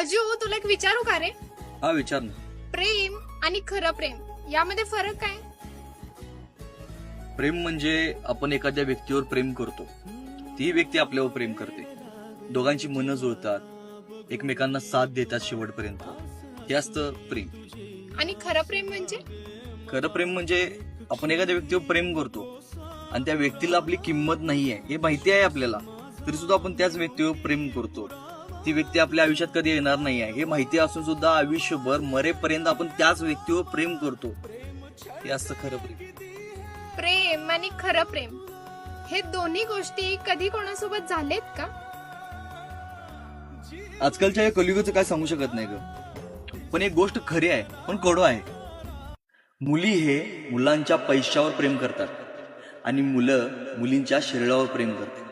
अजू तुला एक विचारू का रे? हा विचार ना. प्रेम आणि खरं प्रेम यामध्ये फरक काय? प्रेम म्हणजे आपण एखाद्या व्यक्तीवर प्रेम करतो. ती व्यक्ती आपल्यावर प्रेम करते. दोघांची मनं जुळतात. एकमेकांना साथ देतात शेवटपर्यंत. हे असतं प्रेम. आणि खरं प्रेम म्हणजे? खरं प्रेम म्हणजे आपण एखाद्या व्यक्तीवर प्रेम करतो आणि त्या व्यक्तीला आपली किंमत नाहीये. हे माहिती आहे आपल्याला. तरी सुद्धा आपण त्याच व्यक्तीवर प्रेम करतो. ती व्यक्ती आपल्या आयुष्यात कधी येणार नाही आहे हे माहिती असून सुद्धा आयुष्यभर मरेपर्यंत आपण त्याच व्यक्तीवर प्रेम करतो. हे असतं खरं प्रेम. प्रेम आणि खरं प्रेम. हे दोन्ही गोष्टी कधी कोणासोबत झालेत का? आजकालच्या या कलियुगाचं काय सांगू शकत नाही ग. पण एक गोष्ट खरी आहे पण कडू आहे. मुली हे मुलांच्या पैशावर प्रेम करतात आणि मुलं मुलींच्या शरीरावर प्रेम करतात.